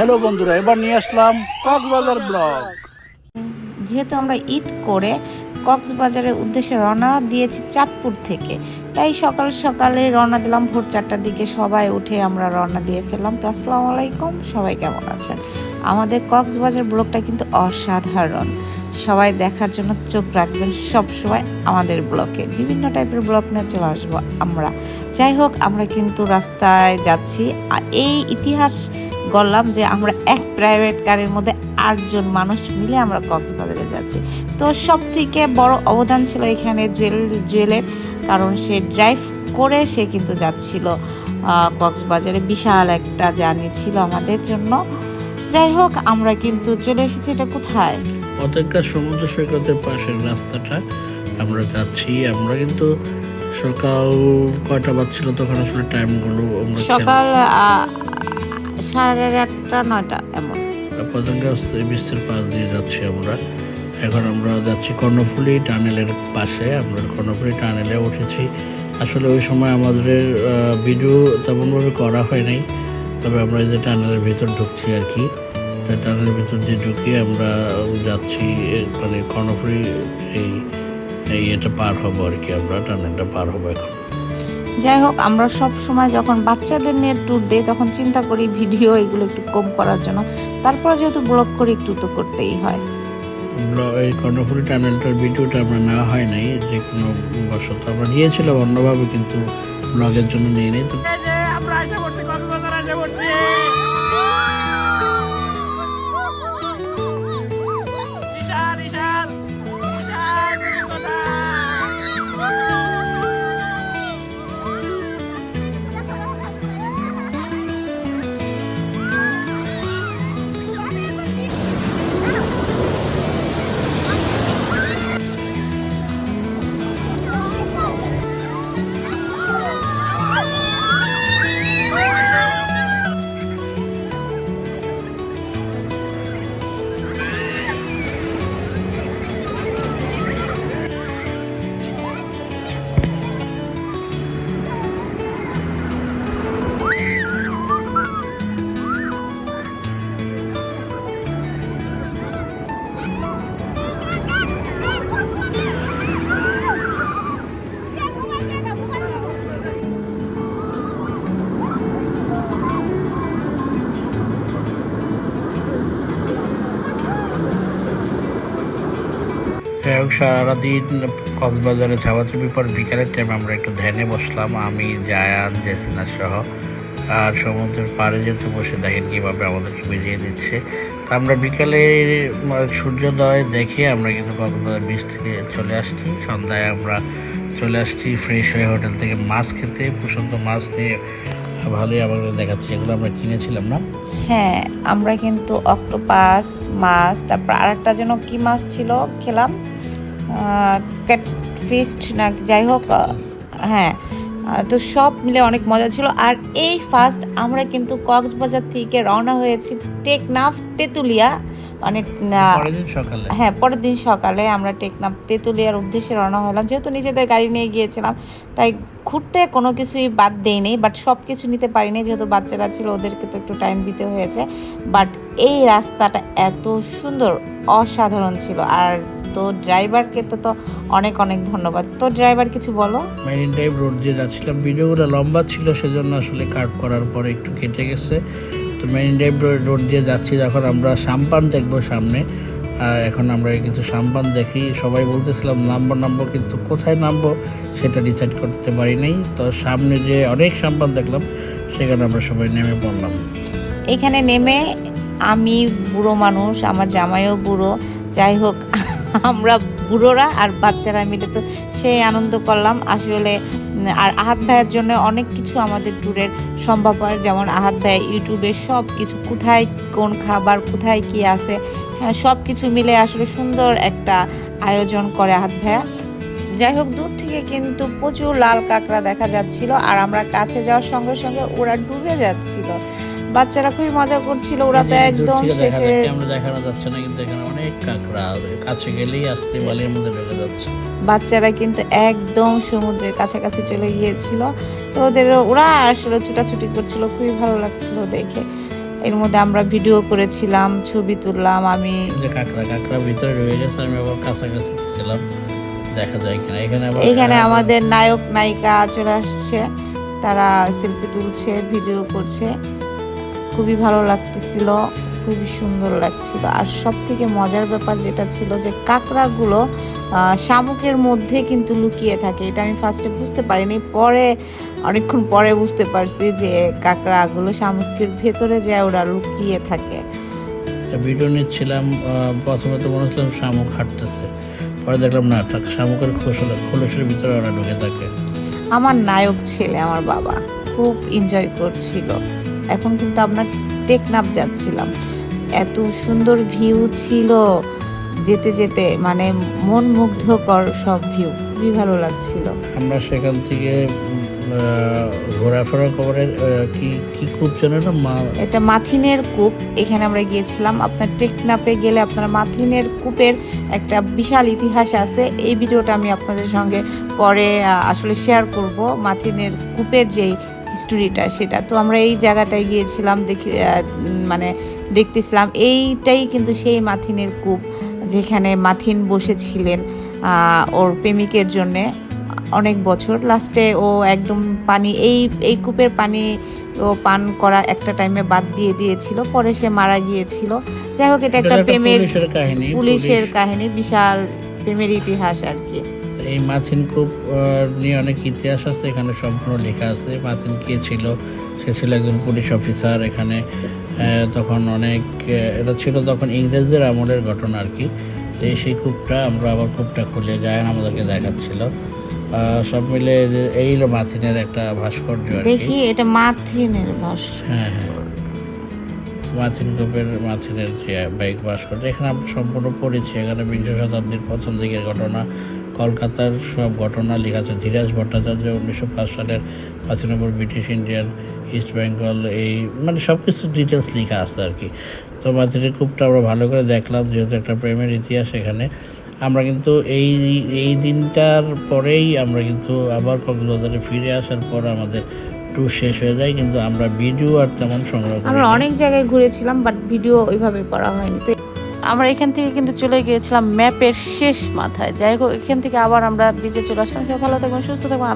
Hello বন্ধুরা, এবার নিয়ে আসলাম কক্সবাজার ব্লগ। যেহেতু আমরা ঈদ করে কক্সবাজারের উদ্দেশ্যে রওনা দিয়েছি চাঁদপুর থেকে, তাই সকাল সকালে রওনা দিলাম ভোর চারটার দিকে, সবাই উঠে আমরা রওনা দিয়ে ফেললাম। তো আসসালামু আলাইকুম, সবাই কেমন আছেন? আমাদের কক্সবাজার ব্লগটা কিন্তু অসাধারণ। সবাই দেখার জন্য চোখ রাখবেন সব সময় আমাদের ব্লকে। বিভিন্ন টাইপের ব্লগ নিয়ে চলে আসব আমরা। যাই হোক, আমরা কিন্তু রাস্তায় যাচ্ছি। এই ইতিহাস গড়লাম যে আমরা এক প্রাইভেট কারের মধ্যে আটজন মানুষ মিলে আমরা কক্সবাজারে যাচ্ছি। তো সব থেকে বড় অবদান ছিল এখানে জুয়েল, জুয়েলের। কারণ সে ড্রাইভ করে সে কিন্তু যাচ্ছিল কক্সবাজারে। বিশাল একটা জার্নি ছিল আমাদের জন্য। যাই হোক, আমরা কিন্তু চলে এসেছি। এটা কোথায়? পতেঙ্গা সমুদ্র সৈকতের পাশের রাস্তাটা আমরা যাচ্ছি। আমরা কিন্তু সকাল কয়টা বাজছিল তখন আসলে টাইমগুলো আমরা সকাল সাড়ে আটটা নয়টা এমন। পতেঙ্গা বিস্তের পাশ দিয়ে যাচ্ছি আমরা। এখন আমরা যাচ্ছি কর্ণফুলি টানেলের পাশে। আমরা কর্ণফুলি টানেলে উঠেছি। আসলে ওই সময় আমাদের ভিডিও তেমনভাবে করা হয় নাই। তবে আমরা এই যে টানেলের ভিতর ঢুকছি আর কি। তো টানেলের ভিতর দিয়ে ঢুকে আমরা যাচ্ছি মানে কর্ণফুলি এই এই এটা পার হব আর কি আমরা টানেলটা পার হব এখন। যাই হোক আমরা সব সময় যখন বাচ্চাদের নিয়ে ট্যুর দিই তখন চিন্তা করি ভিডিও এগুলো একটু কম করার জন্য। তারপরে যেহেতু ব্লগ করি একটু তো করতেই হয়। এই কর্ণফুলি টানেলটার ভিডিওটা আমরা নেওয়া হয় নাই যে কোনো বশত। আমরা নিয়েছিলাম অন্যভাবে কিন্তু ব্লগের জন্য নিয়ে নিই। তো যাই হোক, সারাদিন কক্সবাজারে ছাপাছাপি পর বিকালের টাইম আমরা একটু ধ্যানে বসলাম, আমি, জায়ান, জেসিনা সহ। আর সমুদ্রের পাড়ে যেহেতু বসে, দেখেন কীভাবে আমাদেরকে বেরিয়ে দিচ্ছে। তা আমরা বিকালে সূর্যোদয় দেখে আমরা কিন্তু কক্সবাজার বিচ থেকে চলে আসছি। সন্ধ্যায় আমরা চলে আসছি ফ্রেশ হয়ে হোটেল থেকে মাছ খেতে। প্রশান্ত মাছ নিয়ে ভালোই আমাদের দেখাচ্ছে, এগুলো আমরা কিনেছিলাম না? হ্যাঁ আমরা কিন্তু অক্টোপাস মাছ, তারপর আরেকটা যেন কি মাছ ছিল, খেলাম। ক্যাটফিস্ট না যাই হোক হ্যাঁ তো সব মিলে অনেক মজা ছিল। আর এই ফার্স্ট আমরা কিন্তু কক্সবাজার থেকে রওনা হয়েছি টেকনাফ তেঁতুলিয়া মানে হ্যাঁ পরের দিন সকালে আমরা টেকনাফ তেঁতুলিয়ার উদ্দেশ্যে রওনা হলাম। যেহেতু নিজেদের গাড়ি নিয়ে গিয়েছিলাম তাই ঘুরতে কোনো কিছুই বাদ দেয়নি বাট সব কিছু নিতে পারিনি। যেহেতু বাচ্চারা ছিল ওদেরকে তো একটু টাইম দিতে হয়েছে। বাট এই রাস্তাটা এত সুন্দর অসাধারণ ছিল। আর তো ড্রাইভারকে তো তো অনেক অনেক ধন্যবাদ। তো ড্রাইভার কিছু বলো? মেরিন ড্রাইভ রোড দিয়ে যাচ্ছিলাম। ভিডিওগুলো লম্বা ছিল সেজন্য আসলে কাট করার পরে একটু কেটে গেছে। তো মেরিন ড্রাইভ রোড দিয়ে যাচ্ছি যখন আমরা সাম্পান দেখব সামনে এখন আমরা কিছু সাম্পান দেখি। সবাই বলতেছিলাম নামবো নামবো কিন্তু কোথায় নামবো সেটা ডিসাইড করতে পারি নাই। তো সামনে যে অনেক সাম্পান দেখলাম সেখানে আমরা সবাই নেমে পড়লাম। এখানে নেমে আমি বুড়ো মানুষ আমার জামাইও বুড়ো। যাই হোক আমরা বুড়োরা আর বাচ্চারা মিলে তো সেই আনন্দ করলাম। আসলে আর আহাত ভাইয়ের জন্য অনেক কিছু আমাদের ট্যুরের সম্ভব হয়। যেমন আহাত ভাই ইউটিউবে সব কিছু কোথায় কোন খাবার, কোথায় কি আছে হ্যাঁ সব কিছু মিলে আসলে সুন্দর একটা আয়োজন করে আহাত ভাইয়া। যাই হোক, দূর থেকে কিন্তু প্রচুর লাল কাঁকড়া দেখা যাচ্ছিল আর আমরা কাছে যাওয়ার সঙ্গে সঙ্গে ওরা ডুবে যাচ্ছিল। বাচ্চারা খুবই মজা করছিল ওরা তো একদম শেষে ক্যামেরা দেখানো যাচ্ছে না কিন্তু এখানে অনেক কাঁকড়া কাছে গেলেই আসতে বালির মধ্যে ঢুকে যাচ্ছে। বাচ্চারা কিন্তু একদম সমুদ্রের কাছাকাছি চলে গিয়েছিল। তো ওদের ওরা আসলে ছুটাছুটি করছিল খুবই ভালো লাগছিল দেখে। এর মধ্যে আমরা ভিডিও করেছিলাম ছবি তুললাম আমি কাঁকড়া কাঁকড়া ভিতরে রয়ে গেছে আমি আবার কাছাকাছি ছিলাম দেখা যায় কিনা এখানে আবার এখানে আমাদের নায়ক নায়িকা চলে আসছে তারা সেলফি তুলছে ভিডিও করছে। খুবই ভালো লাগতেছিল খুবই সুন্দর লাগছিল। আর সব থেকে মজার ব্যাপার যেটা ছিল যে কাঁকড়াগুলো শামুকের মধ্যে কিন্তু লুকিয়ে থাকে। এটা আমি ফার্স্টে বুঝতে পারিনি পরে অনেকক্ষণ পরে বুঝতে পারছি যে কাঁকড়াগুলো শামুকের ভেতরে যায় ওরা লুকিয়ে থাকে। ভিডিও নিচ্ছিলাম প্রথমে তো মনে হচ্ছিলাম শামুক হাঁটতেছে। পরে দেখলাম না তা শামুকের খোসল খোলসের ভিতরে ওরা ঢুকে থাকে। আমার নায়ক ছেলে আমার বাবা। খুব এনজয় করছিল। এখন কিন্তু আমরা টেকনাপ যাচ্ছিলাম। এত সুন্দর ভিউ ছিল। যেতে যেতে মানে মন মুগ্ধকর সব ভিউ খুবই ভালো লাগছিল। আমরা সেখান থেকে ঘোরাফেরা করে কি কি খুব যেন না মা এটা মাথিনের কূপ। এখানে আমরা গিয়েছিলাম। আপনার টেকনাপে গেলে আপনার মাথিনের কূপের একটা বিশাল ইতিহাস আছে। এই ভিডিওটা আমি আপনাদের সঙ্গে পরে আসলে শেয়ার করব। মাথিনের কূপের যেই হিস্টোরিটা সেটা। তো আমরা এই জায়গাটায় গিয়েছিলাম দেখি মানে দেখতেছিলাম। এইটাই কিন্তু সেই মাথিনের কূপ যেখানে মাথিন বসেছিলেন ওর প্রেমিকের জন্যে অনেক বছর। লাস্টে ও একদম পানি এই এই কূপের পানি ও পান করা একটা টাইমে বাদ দিয়ে দিয়েছিল পরে সে মারা গিয়েছিল। যাই হোক এটা একটা প্রেমের পুলিশের কাহিনী বিশাল প্রেমের ইতিহাস আর কি। এই মাথিন কূপ আহ, নিয়ে অনেক ইতিহাস আছে এখানে সম্পূর্ণ লেখা আছে। মাথিন কে ছিল? সে ছিল একজন পুলিশ অফিসার এখানে তখন অনেক এটা ছিল তখন ইংরেজদের আমলের ঘটনা আর কি। তো সেই কূপটা আমরা আবার কূপটা খুলে গায়ন আমাদেরকে দেখাচ্ছিল। সব মিলে এই হলো মাথিনের একটা ভাস্কর্য দেখি এটা মাথিনের ভাষ্য হ্যাঁ হ্যাঁ। মাথিন কূপের মাথিনের যে বাইক ভাস্কর্য এখানে আমরা সম্পূর্ণ পড়েছি। এখানে বিংশ শতাব্দীর প্রথম দিকের ঘটনা কলকাতার সব ঘটনা লেখা আছে ধীরাজ ভট্টাচার্য উনিশশো পাঁচ সালের পঁচানব্বই ব্রিটিশ ইন্ডিয়ান ইস্ট বেঙ্গল এই মানে সব কিছু ডিটেলস লেখা আছে আর কি। তো মাথিনের কূপটা আমরা ভালো করে দেখলাম, যেহেতু একটা প্রেমের ইতিহাস এখানে। আমরা কিন্তু এই এই দিনটার পরেই আমরা কিন্তু আবার কক্সবাজারে ফিরে আসার পর আমাদের ট্যুর শেষ হয়ে যায়, কিন্তু আমরা ভিডিও আর তেমন সংগ্রহ আমরা অনেক জায়গায় ঘুরেছিলাম বাট ভিডিও ওইভাবে করা হয়নি। তো আমরা এখান থেকে কিন্তু চলে গিয়েছিলাম ম্যাপের শেষ মাথায়। যাই হোক, এখান থেকে আবার আমরা বিচে চলে আসলাম। ভালো থাকবেন, সুস্থ থাকবেন